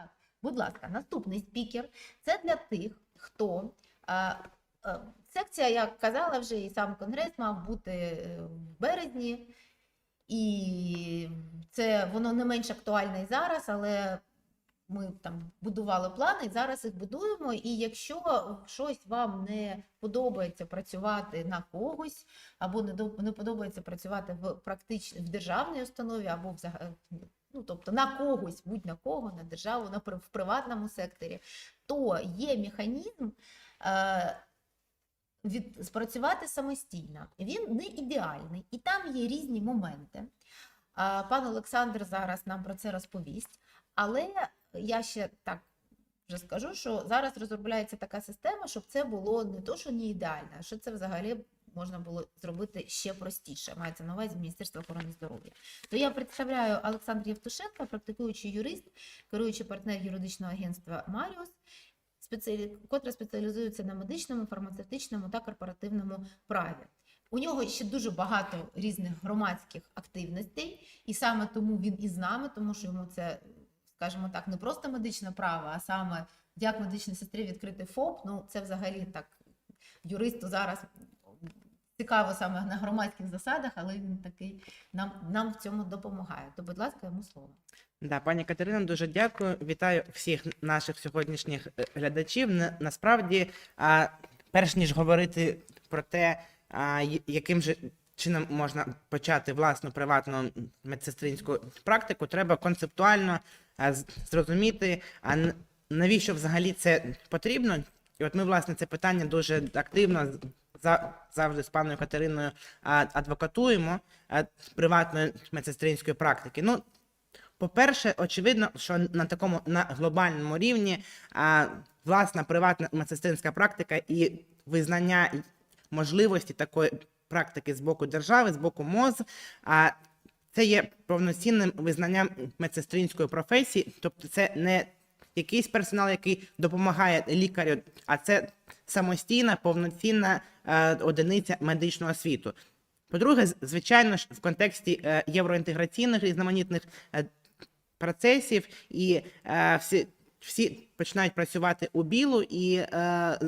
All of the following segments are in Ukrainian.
Так, будь ласка, наступний спікер це для тих, хто. А, а, секція, як казала вже, і сам конгрес мав бути е, в березні, і це воно не менш актуальне і зараз, але ми там будували плани, зараз їх будуємо. І якщо щось вам не подобається працювати на когось, або не до- не подобається працювати в практич... в державній установі, або взагалі, ну тобто на когось, будь на кого, на державу, на в приватному секторі, то є механізм. Е... Від спрацювати самостійно. Він не ідеальний, і там є різні моменти. Пан Олександр зараз нам про це розповість. Але я ще так вже скажу, що зараз розробляється така система, щоб це було не то, що не ідеально, а що це взагалі можна було зробити ще простіше. Мається на увазі Міністерство охорони здоров'я. То я представляю Олександр Євтушенко, практикуючий юрист, керуючий партнер юридичного агентства Маріус, спеціалі... котре спеціалізується на медичному, фармацевтичному та корпоративному праві. У нього ще дуже багато різних громадських активностей, і саме тому він і з нами, тому що йому це, скажімо так, не просто медичне право, а саме як медичній сестрі відкрити ФОП. Ну це взагалі так юристу зараз цікаво саме на громадських засадах, але він такий нам, нам в цьому допомагає. То, будь ласка, йому слово. Да, пані Катерино, дуже дякую. Вітаю всіх наших сьогоднішніх е, глядачів. На- Насправді, перш ніж говорити про те, яким же чином можна почати власну приватну медсестринську практику, треба концептуально зрозуміти, а навіщо взагалі це потрібно. І от ми, власне, це питання дуже активно завжди з паною Катериною адвокатуємо приватної медсестринської практики. Ну, по-перше, очевидно, що на такому на глобальному рівні а, власна приватна медсестринська практика і визнання можливості такої практики з боку держави, з боку МОЗ, а це є повноцінним визнанням медсестринської професії, тобто це не якийсь персонал, який допомагає лікарю, а це самостійна, повноцінна е, одиниця медичного освіту. По-друге, звичайно ж, в контексті е, євроінтеграційних різноманітних е, процесів, і е, всі, всі починають працювати у білу, і е,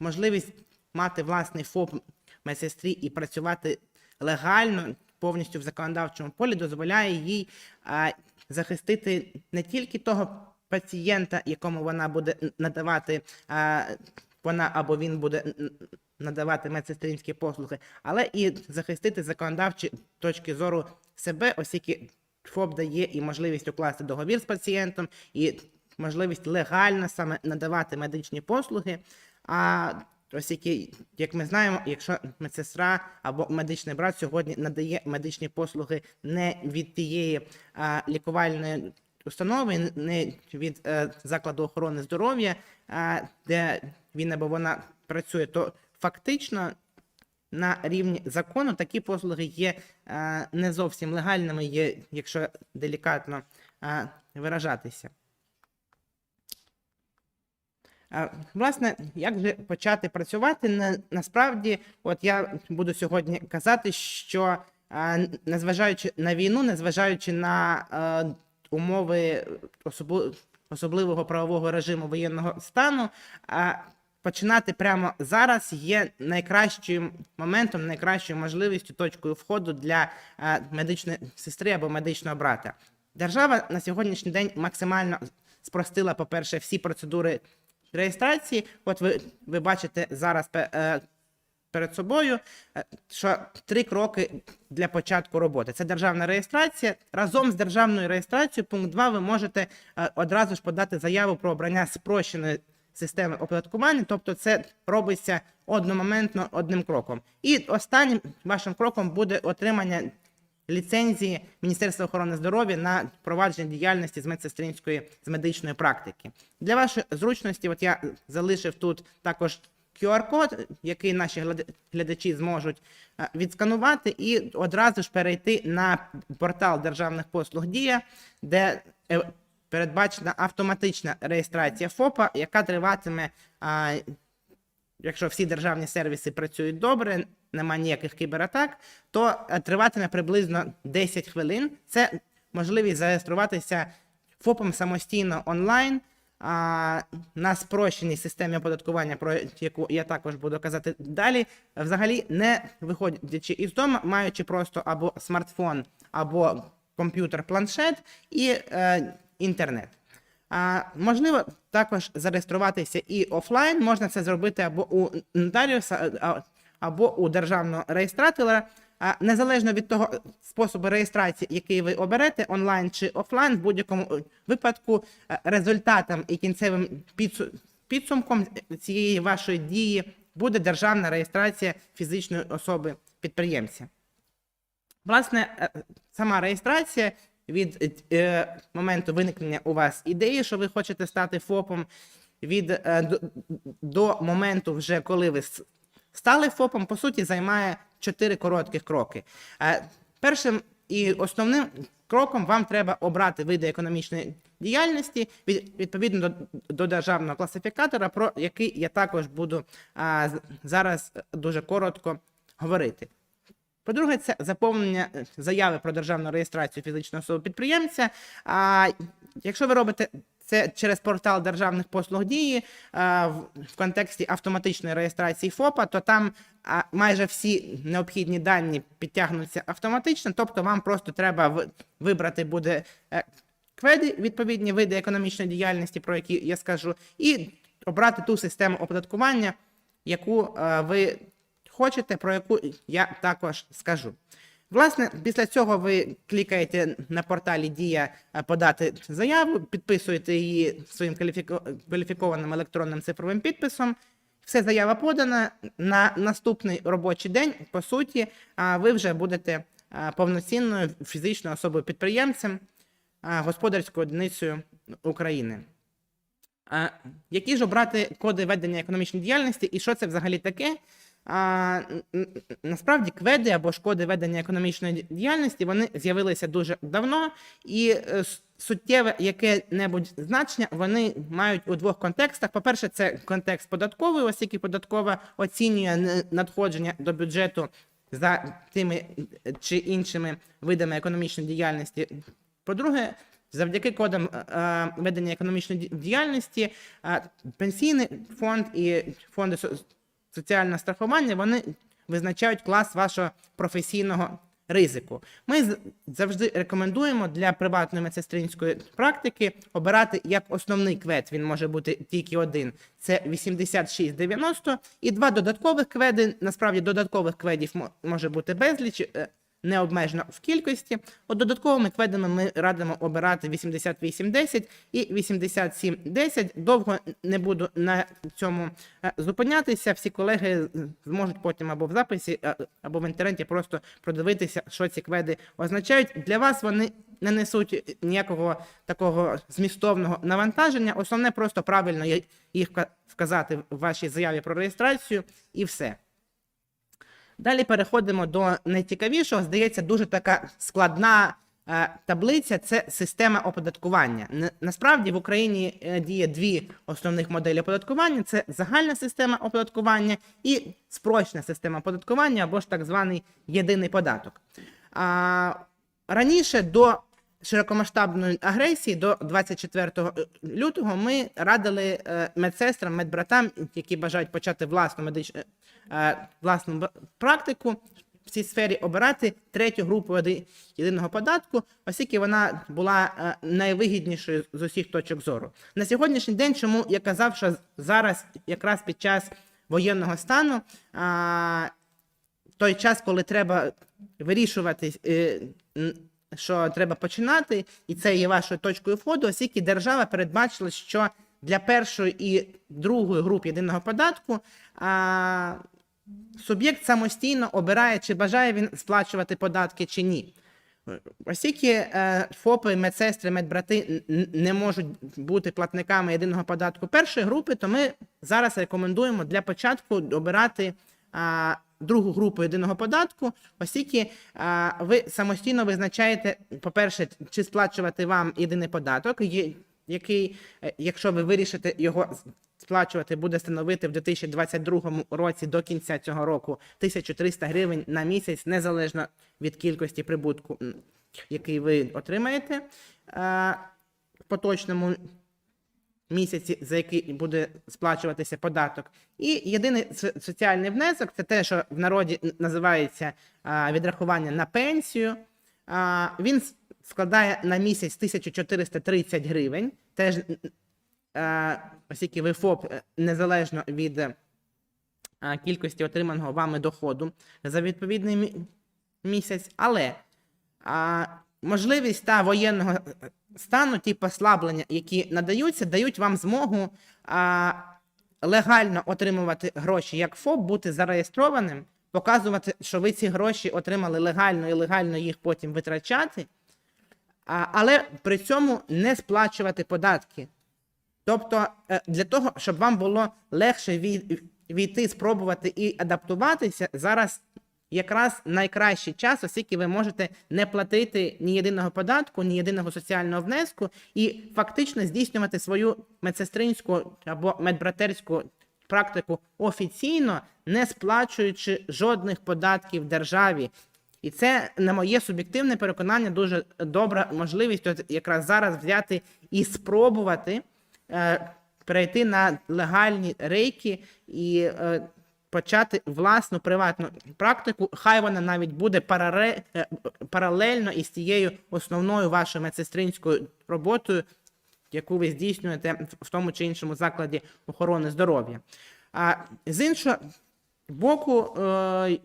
можливість мати власний ФОП медсестрі і працювати легально повністю в законодавчому полі дозволяє їй е, захистити не тільки того пацієнта, якому вона буде надавати. Вона або він буде надавати медсестринські послуги, але і захистити законодавчі точки зору себе, оскільки ФОП дає і можливість укласти договір з пацієнтом, і можливість легально саме надавати медичні послуги. А оскільки, як ми знаємо, якщо медсестра або медичний брат сьогодні надає медичні послуги не від тієї а, лікувальної установи, не від е, закладу охорони здоров'я, а, де він або вона працює, то фактично на рівні закону такі послуги є е, не зовсім легальними, є, якщо делікатно е, виражатися. Е, Власне, як же почати працювати? На, насправді, от я буду сьогодні казати, що е, незважаючи на війну, незважаючи на е, умови особу- особливого правового режиму воєнного стану, е, починати прямо зараз є найкращим моментом, найкращою можливістю, точкою входу для е, медичної сестри або медичного брата. Держава на сьогоднішній день максимально спростила, по-перше, всі процедури реєстрації. От ви, ви бачите зараз е, перед собою, е, що три кроки для початку роботи. Це державна реєстрація. Разом з державною реєстрацією, пункт 2, ви можете е, одразу ж подати заяву про обрання спрощеної системи оподаткування, тобто це робиться одномоментно одним кроком. І останнім вашим кроком буде отримання ліцензії Міністерства охорони здоров'я на провадження діяльності з медсестринської з медичної практики. Для вашої зручності, от я залишив тут також QR-код, який наші глядачі зможуть е, відсканувати і одразу ж перейти на портал державних послуг Дія, де е, передбачена автоматична реєстрація ФОПа, яка триватиме якщо всі державні сервіси працюють добре, немає ніяких кібератак, то е, триватиме приблизно 10 хвилин. Це можливість зареєструватися ФОПом самостійно онлайн. А, на спрощеній системі оподаткування, про яку я також буду казати далі, взагалі не виходячи із дому, маючи просто або смартфон, або комп'ютер, планшет і е, інтернет. А, можливо також зареєструватися і офлайн. Можна це зробити або у нотаріуса, або у державного реєстратора. Незалежно від того способу реєстрації, який ви оберете, онлайн чи офлайн, в будь-якому е, випадку е, результатом і кінцевим підсумком цієї вашої дії буде державна реєстрація фізичної особи підприємця. Власне, е, сама реєстрація від е, моменту виникнення у вас ідеї, що ви хочете стати ФОПом, від е, до моменту, вже коли ви стали ФОПом, по суті, займає 4 коротких кроки. Е, першим і основним кроком вам треба обрати види економічної діяльності відповідно до, до державного класифікатора, про який я також буду зараз дуже коротко говорити. По-друге, це заповнення е, заяви про державну реєстрацію фізичної особи підприємця. А якщо ви робите це через портал державних послуг дії а, в, контексті автоматичної реєстрації ФОПа, то там майже всі необхідні дані підтягнуться автоматично, тобто вам просто треба вибрати буде е, кведи, відповідні види економічної діяльності, про які я скажу, і обрати ту систему оподаткування, яку е, ви хочете, про яку я також скажу. Власне, після цього ви клікаєте на порталі Дія подати заяву, підписуєте її своїм кваліфікованим електронним цифровим підписом. Все заява подана. На наступний робочий день, по суті, ви вже будете повноцінною фізичною особою підприємцем, господарською одиницею України. Які ж обрати коди ведення економічної діяльності і що це взагалі таке? А, насправді кведи або ж коди ведення економічної діяльності вони з'явилися дуже давно, і е, суттєве яке-небудь значення вони мають у двох контекстах. По-перше, це контекст податковий, оскільки податкова оцінює надходження до бюджету за тими е, чи іншими видами економічної діяльності. По-друге, завдяки кодам е, е, ведення економічної діяльності, е, пенсійний фонд і фонди со- соціального страхування вони визначають клас вашого професійного ризику. Ми завжди рекомендуємо для приватної медсестринської практики обирати як основний квет. Він може бути тільки один. Це 8690 і два додаткових кведи. Насправді додаткових кведів мо- може бути безліч. Не обмежено в кількості. От додатковими кведами ми радимо обирати 8810 і 8710. Довго не буду на цьому е, зупинятися. Всі колеги зможуть потім або в записі, е, або в інтернеті просто продивитися, що ці кведи означають. Для вас вони не несуть ніякого такого змістовного навантаження. Основне просто правильно їх вказати в вашій заяві про реєстрацію, і все. Далі переходимо до найцікавішого. Здається, дуже така складна е, таблиця це система оподаткування. Насправді в Україні е, діє дві основних моделі оподаткування: це загальна система оподаткування і спрощена система оподаткування, або ж так званий єдиний податок. Раніше до широкомасштабної агресії до 24 лютого ми радили е, медсестрам, медбратам, які бажають почати власну медичну е, власну практику в цій сфері, обирати третю групу єдиного податку, оскільки вона була е, найвигіднішою з усіх точок зору. На сьогоднішній день, чому я казав, що зараз, якраз під час воєнного стану, а, той час, коли треба вирішувати, е, що треба починати, і це є вашою точкою входу, оскільки держава передбачила, що для першої і другої груп єдиного податку суб'єкт самостійно обирає, чи бажає він сплачувати податки чи ні. Оскільки е, ФОПи, медсестри, медбрати не можуть бути платниками єдиного податку першої групи, то ми зараз рекомендуємо для початку обирати другу групу єдиного податку, оскільки ви самостійно визначаєте, по-перше, чи сплачувати вам єдиний податок, який, е, якщо ви вирішите його сплачувати, буде становити в 2022 році до кінця цього року 1300 гривень на місяць, незалежно від кількості прибутку, який ви отримаєте. Е, поточному місяці, за який буде сплачуватися податок. І єдиний соціальний внесок це те, що в народі називається відрахування на пенсію. Він складає на місяць 1430 гривень. Теж, оскільки ви ФОП е, незалежно від е, кількості отриманого вами доходу за відповідний місяць. Але можливість та воєнного е, стану, ті послаблення, які надаються, дають вам змогу легально отримувати гроші як ФОП, бути зареєстрованим, показувати, що ви ці гроші отримали легально і легально їх потім витрачати, але при цьому не сплачувати податки. Тобто, е, для того, щоб вам було легше вій- війти, спробувати і адаптуватися, зараз якраз найкращий час, оскільки ви можете не платити ні єдиного податку, ні єдиного соціального внеску і фактично здійснювати свою медсестринську або медбратерську практику офіційно, не сплачуючи жодних податків державі. І це, на моє суб'єктивне переконання, дуже добра можливість от якраз зараз взяти і спробувати е, перейти на легальні рейки і е, почати власну приватну практику. Хай вона навіть буде параре- е, паралельно із тією основною вашою медсестринською роботою, яку ви здійснюєте в- тому чи іншому закладі охорони здоров'я. А з іншого боку, е,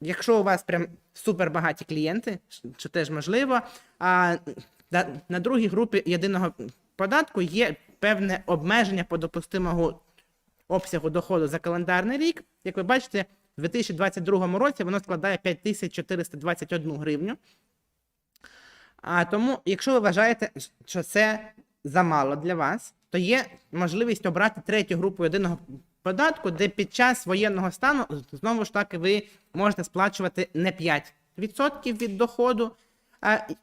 якщо у вас прям супербагаті клієнти, що теж можливо, а на, другій групі єдиного податку є певне обмеження по допустимого обсягу доходу за календарний рік. Як ви бачите, в 2022 році воно складає 5421 гривню. А тому, якщо ви вважаєте, що це замало для вас, то є можливість обрати третю групу єдиного податку, де під час воєнного стану знову ж таки ви можете сплачувати не 5% від доходу,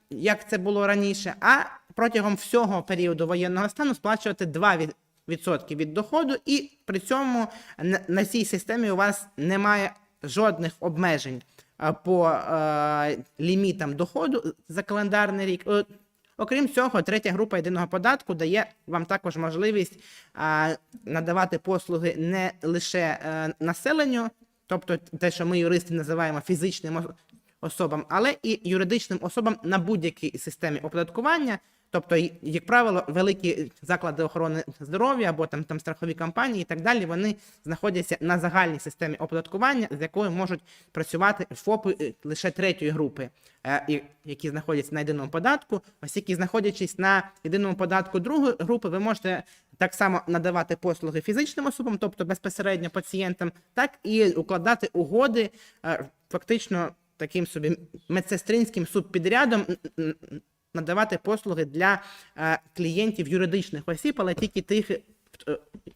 як це було раніше, а протягом всього періоду воєнного стану сплачувати 2%. від- Відсотки від доходу, і при цьому на, цій системі у вас немає жодних обмежень по е, лімітам доходу за календарний рік. Окрім цього, третя група єдиного податку дає вам також можливість надавати послуги не лише е, населенню, тобто те, що ми юристи називаємо фізичним особам, але і юридичним особам на будь-якій системі оподаткування. Тобто, як правило, великі заклади охорони здоров'я або там, там страхові компанії і так далі, вони знаходяться на загальній системі оподаткування, з якою можуть працювати ФОПи е, лише третьої групи, е, які знаходяться на єдиному податку. Оскільки знаходячись на єдиному податку другої групи, ви можете так само надавати послуги фізичним особам, тобто безпосередньо пацієнтам, так і укладати угоди е, фактично таким собі медсестринським субпідрядом надавати послуги для е, клієнтів юридичних осіб, але тільки тих, е,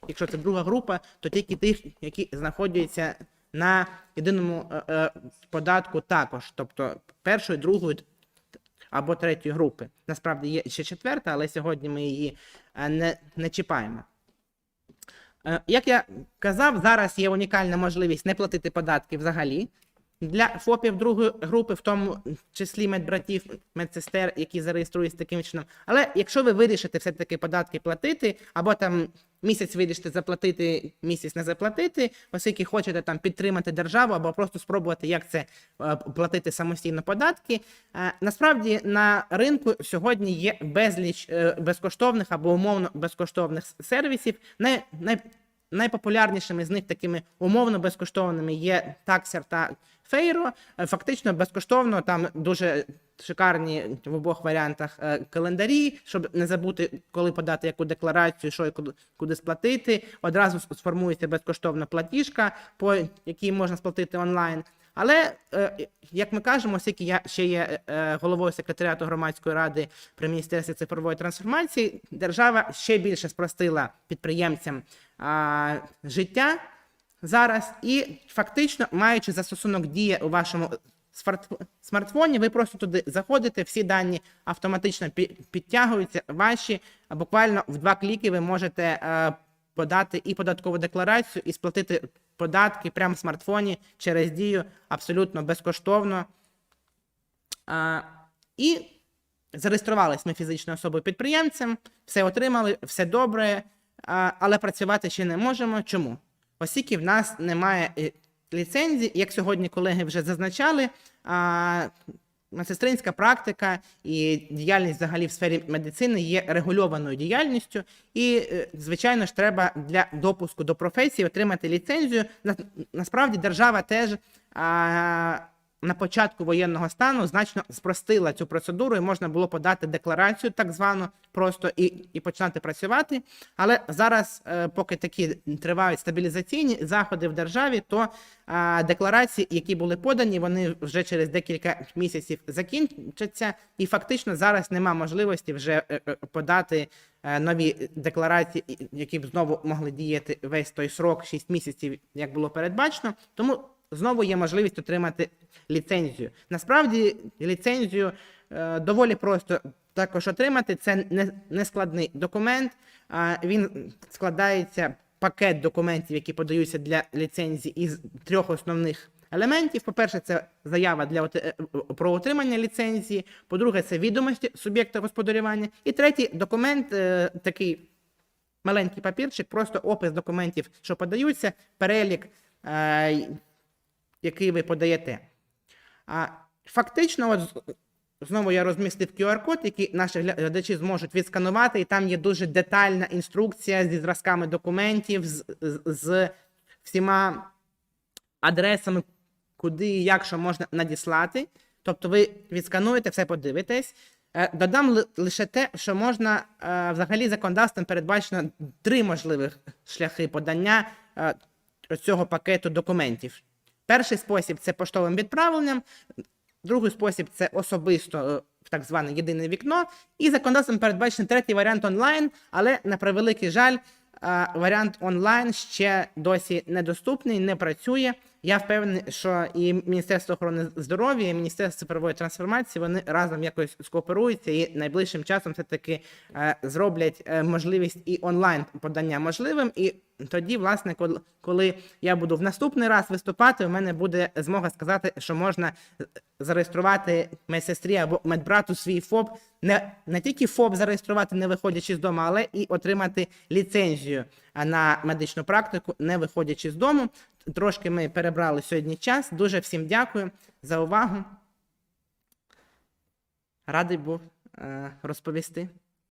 якщо це друга група, то тільки тих, які знаходяться на єдиному е, податку також, тобто першої, другої або третьої групи. Насправді є ще четверта, але сьогодні ми її не, не чіпаємо. Як я казав, зараз є унікальна можливість не платити податки взагалі. Для ФОПів другої групи, в тому числі медбратів, медсестер, які зареєструються таким чином. Але якщо ви вирішите все-таки податки платити, або там місяць вирішите заплатити, місяць не заплатити, оскільки хочете там підтримати державу, або просто спробувати, як це е, платити самостійно податки. е, Насправді на ринку сьогодні є безліч е, безкоштовних або умовно безкоштовних сервісів. Най, най, Найпопулярнішими з них такими умовно безкоштовними є Taxer та Фейро. Фактично безкоштовно там дуже шикарні в обох варіантах е, календарі, щоб не забути, коли подати яку декларацію, що і куди, куди сплатити. Одразу сформується безкоштовна платіжка, по якій можна сплатити онлайн. Але, е, як ми кажемо, оскільки я ще є е, головою секретаріату громадської ради при міністерстві цифрової трансформації, держава ще більше спростила підприємцям життя зараз, і фактично, маючи застосунок дія у вашому смарт- смартфоні, ви просто туди заходите, всі дані автоматично підтягуються ваші. Буквально в два кліки ви можете е, подати і податкову декларацію, і сплатити податки прямо в смартфоні через дію абсолютно безкоштовно. І зареєструвалися ми фізичною особою підприємцем, все отримали, все добре, але працювати ще не можемо. Чому? Оскільки в нас немає е, ліцензії, як сьогодні колеги вже зазначали, медсестринська практика і діяльність взагалі в сфері медицини є регульованою діяльністю, і, е, звичайно ж, треба для допуску до професії отримати ліцензію. Насправді держава теж на початку воєнного стану значно спростила цю процедуру, і можна було подати декларацію, так звану, просто і, і починати працювати. Але зараз, е, поки такі тривають стабілізаційні заходи в державі, то а, декларації, які були подані, вони вже через декілька місяців закінчаться, і фактично зараз нема можливості вже е, е, подати е, нові декларації, які б знову могли діяти весь той срок 6 місяців, як було передбачено. Тому знову є можливість отримати ліцензію. Насправді ліцензію е, доволі просто також отримати. Це не, не складний документ. А, він складається пакет документів, які подаються для ліцензії із трьох основних елементів. По-перше, це заява для е, про отримання ліцензії. По-друге, це відомості суб'єкта господарювання. І третій документ е, такий маленький папірчик, просто опис документів, що подаються, перелік, е, який ви подаєте. А фактично, от знову я розмістив QR-код, який наші глядачі зможуть відсканувати, і там є дуже детальна інструкція зі зразками документів, з, з, з всіма адресами, куди і як що можна надіслати. Тобто ви відскануєте, все подивитесь. Е, Додам лише те, що можна е, взагалі законодавством передбачено три можливих шляхи подання е, цього пакету документів. Перший спосіб це поштовим відправленням, другий спосіб це особисто е, в так зване єдине вікно. І законодавством передбачений третій варіант онлайн, але на превеликий жаль, е, варіант онлайн ще досі недоступний, не працює. Я впевнений, що і Міністерство охорони здоров'я, і Міністерство цифрової трансформації вони разом якось скооперуються і найближчим часом все-таки е, зроблять е, можливість і онлайн подання можливим. І тоді, власне, коли, я буду в наступний раз виступати, у мене буде змога сказати, що можна е, зареєструвати медсестрі або медбрату свій ФОП, не, не тільки ФОП зареєструвати, не виходячи з дому, але і отримати ліцензію на медичну практику, не виходячи з дому. Трошки ми перебрали сьогодні час. Дуже всім дякую за увагу. Радий був е, розповісти.